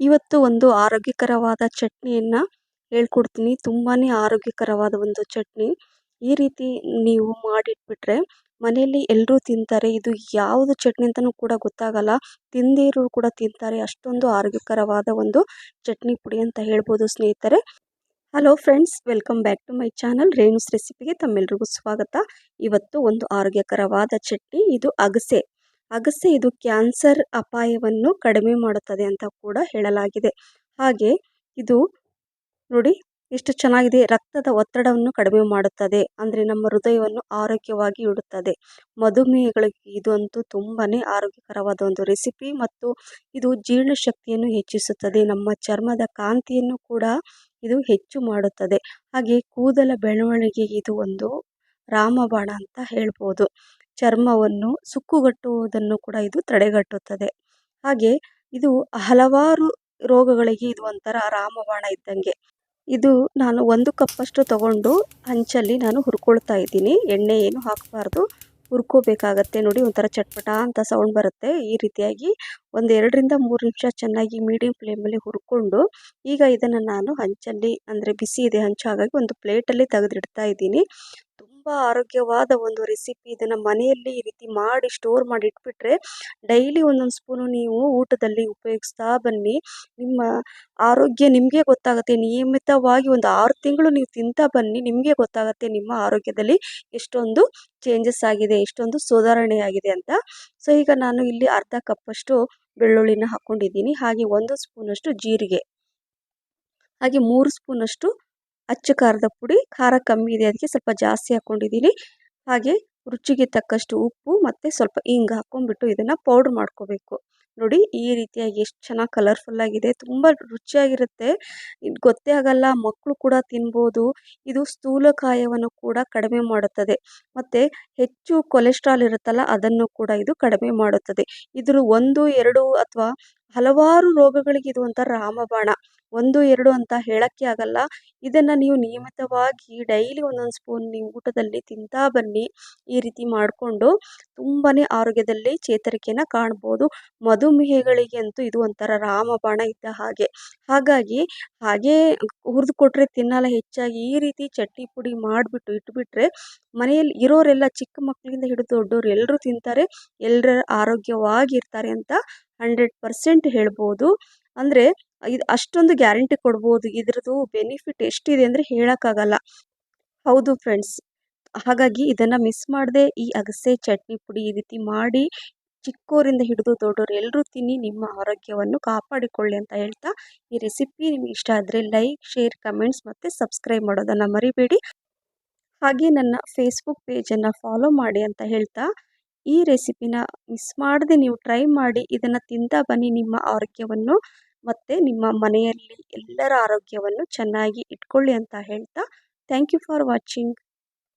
ಇವತ್ತು ಒಂದು ಆರೋಗ್ಯಕರವಾದ ಚಟ್ನಿಯನ್ನು ಹೇಳ್ಕೊಡ್ತೀನಿ. ತುಂಬಾ ಆರೋಗ್ಯಕರವಾದ ಒಂದು ಚಟ್ನಿ. ಈ ರೀತಿ ನೀವು ಮಾಡಿಟ್ಬಿಟ್ರೆ ಮನೆಯಲ್ಲಿ ಎಲ್ಲರೂ ತಿಂತಾರೆ. ಇದು ಯಾವುದು ಚಟ್ನಿ ಅಂತಲೂ ಕೂಡ ಗೊತ್ತಾಗಲ್ಲ. ತಿಂದಿರೋ ಕೂಡ ತಿಂತಾರೆ. ಅಷ್ಟೊಂದು ಆರೋಗ್ಯಕರವಾದ ಒಂದು ಚಟ್ನಿ ಪುಡಿ ಅಂತ ಹೇಳ್ಬೋದು ಸ್ನೇಹಿತರೆ. Hello friends welcome back to my channel Renu's ರೆಸಿಪಿಗೆ ತಮ್ಮೆಲ್ರಿಗೂ ಸ್ವಾಗತ. ಇವತ್ತು ಒಂದು ಆರೋಗ್ಯಕರವಾದ ಚಟ್ನಿ. ಇದು ಅಗಸೆ. ಅಗಸೆ ಇದು ಕ್ಯಾನ್ಸರ್ ಅಪಾಯವನ್ನು ಕಡಿಮೆ ಮಾಡುತ್ತದೆ ಅಂತ ಕೂಡ ಹೇಳಲಾಗಿದೆ. ಹಾಗೆ ಇದು ನೋಡಿ ಎಷ್ಟು ಚೆನ್ನಾಗಿದೆ. ರಕ್ತದ ಒತ್ತಡವನ್ನು ಕಡಿಮೆ ಮಾಡುತ್ತದೆ. ಅಂದರೆ ನಮ್ಮ ಹೃದಯವನ್ನು ಆರೋಗ್ಯವಾಗಿ ಇಡುತ್ತದೆ. ಮಧುಮೇಹಗಳಿಗೆ ಇದು ಅಂತೂ ತುಂಬಾ ಆರೋಗ್ಯಕರವಾದ ಒಂದು ರೆಸಿಪಿ ಮತ್ತು ಇದು ಜೀರ್ಣಶಕ್ತಿಯನ್ನು ಹೆಚ್ಚಿಸುತ್ತದೆ. ನಮ್ಮ ಚರ್ಮದ ಕಾಂತಿಯನ್ನು ಕೂಡ ಇದು ಹೆಚ್ಚು ಮಾಡುತ್ತದೆ. ಹಾಗೆ ಕೂದಲ ಬೆಳವಣಿಗೆಗೆ ಇದು ಒಂದು ರಾಮಬಾಣ ಅಂತ ಹೇಳ್ಬೋದು. ಚರ್ಮವನ್ನು ಸುಕ್ಕುಗಟ್ಟುವುದನ್ನು ಕೂಡ ಇದು ತಡೆಗಟ್ಟುತ್ತದೆ. ಹಾಗೆ ಇದು ಹಲವಾರು ರೋಗಗಳಿಗೆ ಇದು ಒಂಥರ ರಾಮಬಾಣ ಇದ್ದಂಗೆ. ಇದು ನಾನು ಒಂದು ಕಪ್ಪಷ್ಟು ತಗೊಂಡು ಹಂಚಲ್ಲಿ ನಾನು ಹುರ್ಕೊಳ್ತಾ ಇದ್ದೀನಿ. ಎಣ್ಣೆ ಏನು ಹಾಕಬಾರ್ದು. ಹುರ್ಕೋಬೇಕಾಗತ್ತೆ ನೋಡಿ, ಒಂಥರ ಚಟ್ಪಟ ಅಂತ ಸೌಂಡ್ ಬರುತ್ತೆ. ಈ ರೀತಿಯಾಗಿ ಒಂದು ಎರಡರಿಂದ ಮೂರು ನಿಮಿಷ ಚೆನ್ನಾಗಿ ಮೀಡಿಯಂ ಫ್ಲೇಮಲ್ಲಿ ಹುರ್ಕೊಂಡು, ಈಗ ಇದನ್ನು ನಾನು ಹಂಚಲ್ಲಿ ಅಂದರೆ ಬಿಸಿ ಇದೆ ಹಂಚು ಹಾಗಾಗಿ ಒಂದು ಪ್ಲೇಟಲ್ಲಿ ತೆಗೆದಿಡ್ತಾ ಇದ್ದೀನಿ. ತುಂಬ ಆರೋಗ್ಯವಾದ ಒಂದು ರೆಸಿಪಿ ಇದನ್ನು ಮನೆಯಲ್ಲಿ ಈ ರೀತಿ ಮಾಡಿ ಸ್ಟೋರ್ ಮಾಡಿ ಇಟ್ಬಿಟ್ರೆ ಡೈಲಿ ಒಂದೊಂದು ಸ್ಪೂನು ನೀವು ಊಟದಲ್ಲಿ ಉಪಯೋಗಿಸ್ತಾ ಬನ್ನಿ. ನಿಮ್ಮ ಆರೋಗ್ಯ ನಿಮಗೆ ಗೊತ್ತಾಗುತ್ತೆ. ನಿಯಮಿತವಾಗಿ ಒಂದು ಆರು ತಿಂಗಳು ನೀವು ತಿಂತಾ ಬನ್ನಿ. ನಿಮಗೆ ಗೊತ್ತಾಗುತ್ತೆ ನಿಮ್ಮ ಆರೋಗ್ಯದಲ್ಲಿ ಎಷ್ಟೊಂದು ಚೇಂಜಸ್ ಆಗಿದೆ, ಎಷ್ಟೊಂದು ಸುಧಾರಣೆ ಆಗಿದೆ ಅಂತ. ಸೊ ಈಗ ನಾನು ಇಲ್ಲಿ ಅರ್ಧ ಕಪ್ಪಷ್ಟು ಬೆಳ್ಳುಳ್ಳಿನ ಹಾಕ್ಕೊಂಡಿದ್ದೀನಿ ಹಾಗೆ ಒಂದು ಸ್ಪೂನಷ್ಟು ಜೀರಿಗೆ. ಹಾಗೆ ಮೂರು ಸ್ಪೂನಷ್ಟು ಅಚ್ಚ ಖಾರದ ಪುಡಿ, ಖಾರ ಕಮ್ಮಿ ಇದೆ, ಅದಕ್ಕೆ ಸ್ವಲ್ಪ ಜಾಸ್ತಿ ಹಾಕ್ಕೊಂಡಿದ್ದೀನಿ. ಹಾಗೆ ರುಚಿಗೆ ತಕ್ಕಷ್ಟು ಉಪ್ಪು ಮತ್ತು ಸ್ವಲ್ಪ ಹಿಂಗ್ ಹಾಕ್ಕೊಂಡ್ಬಿಟ್ಟು ಇದನ್ನು ಪೌಡ್ರ್ ಮಾಡ್ಕೋಬೇಕು. ನೋಡಿ ಈ ರೀತಿಯಾಗಿ ಎಷ್ಟು ಚೆನ್ನಾಗಿ ಕಲರ್ಫುಲ್ಲಾಗಿದೆ ತುಂಬ ರುಚಿಯಾಗಿರುತ್ತೆ. ಇದು ಗೊತ್ತೇ ಆಗಲ್ಲ ಮಕ್ಕಳು ಕೂಡ ತಿನ್ಬೋದು. ಇದು ಸ್ಥೂಲಕಾಯವನ್ನು ಕೂಡ ಕಡಿಮೆ ಮಾಡುತ್ತದೆ. ಮತ್ತು ಹೆಚ್ಚು ಕೊಲೆಸ್ಟ್ರಾಲ್ ಇರುತ್ತಲ್ಲ, ಅದನ್ನು ಕೂಡ ಇದು ಕಡಿಮೆ ಮಾಡುತ್ತದೆ. ಇದ್ರ ಒಂದು, ಎರಡು ಅಥವಾ ಹಲವಾರು ರೋಗಗಳಿಗೆ ಇದು ಒಂಥರ ರಾಮಬಾಣ. ಒಂದು, ಎರಡು ಅಂತ ಹೇಳೋಕ್ಕೆ ಆಗಲ್ಲ. ಇದನ್ನು ನೀವು ನಿಯಮಿತವಾಗಿ ಡೈಲಿ ಒಂದೊಂದು ಸ್ಪೂನ್ ನೀವು ಊಟದಲ್ಲಿ ತಿಂತಾ ಬನ್ನಿ. ಈ ರೀತಿ ಮಾಡಿಕೊಂಡು ತುಂಬಾ ಆರೋಗ್ಯದಲ್ಲಿ ಚೇತರಿಕೆಯನ್ನ ಕಾಣ್ಬೋದು. ಮಧುಮೇಹಗಳಿಗೆ ಅಂತೂ ಇದು ಒಂಥರ ರಾಮಬಾಣ ಇದ್ದ ಹಾಗೆ. ಹಾಗಾಗಿ ಹಾಗೇ ಹುರಿದು ಕೊಟ್ಟರೆ ತಿನ್ನಲ್ಲ, ಹೆಚ್ಚಾಗಿ ಈ ರೀತಿ ಚಟ್ನಿ ಪುಡಿ ಮಾಡಿಬಿಟ್ಟು ಇಟ್ಬಿಟ್ರೆ ಮನೆಯಲ್ಲಿ ಇರೋರೆಲ್ಲ ಚಿಕ್ಕ ಮಕ್ಕಳಿಂದ ಹಿಡಿದು ದೊಡ್ಡವರು ಎಲ್ಲರೂ ತಿಂತಾರೆ ಎಲ್ಲರ ಆರೋಗ್ಯವಾಗಿರ್ತಾರೆ ಅಂತ ಹಂಡ್ರೆಡ್ ಪರ್ಸೆಂಟ್ ಹೇಳ್ಬೋದು. ಅಂದರೆ ಇದು ಅಷ್ಟೊಂದು ಗ್ಯಾರಂಟಿ ಕೊಡ್ಬೋದು. ಇದ್ರದ್ದು ಬೆನಿಫಿಟ್ ಎಷ್ಟಿದೆ ಅಂದರೆ ಹೇಳೋಕ್ಕಾಗಲ್ಲ. ಹೌದು ಫ್ರೆಂಡ್ಸ್. ಹಾಗಾಗಿ ಇದನ್ನು ಮಿಸ್ ಮಾಡದೆ ಈ ಅಗಸೆ ಚಟ್ನಿ ಪುಡಿ ಈ ರೀತಿ ಮಾಡಿ ಚಿಕ್ಕೋರಿಂದ ಹಿಡಿದು ದೊಡ್ಡವರು ಎಲ್ಲರೂ ತಿನ್ನಿ, ನಿಮ್ಮ ಆರೋಗ್ಯವನ್ನು ಕಾಪಾಡಿಕೊಳ್ಳಿ ಅಂತ ಹೇಳ್ತಾ ಈ ರೆಸಿಪಿ ನಿಮಗೆ ಇಷ್ಟ ಆದರೆ ಲೈಕ್ ಶೇರ್ ಕಮೆಂಟ್ಸ್ ಮತ್ತು ಸಬ್ಸ್ಕ್ರೈಬ್ ಮಾಡೋದನ್ನು ಮರಿಬೇಡಿ. ಹಾಗೆ ನನ್ನ ಫೇಸ್ಬುಕ್ ಪೇಜನ್ನು ಫಾಲೋ ಮಾಡಿ ಅಂತ ಹೇಳ್ತಾ ಈ ರೆಸಿಪಿನ ಮಿಸ್ ಮಾಡದೆ ನೀವು ಟ್ರೈ ಮಾಡಿ, ಇದನ್ನು ತಿಂತಾ ಬನ್ನಿ ನಿಮ್ಮ ಆರೋಗ್ಯವನ್ನು ಮತ್ತು ನಿಮ್ಮ ಮನೆಯಲ್ಲಿ ಎಲ್ಲರ ಆರೋಗ್ಯವನ್ನು ಚೆನ್ನಾಗಿ ಇಟ್ಕೊಳ್ಳಿ ಅಂತ ಹೇಳ್ತಾ, ಥ್ಯಾಂಕ್ ಯು ಫಾರ್ ವಾಚಿಂಗ್.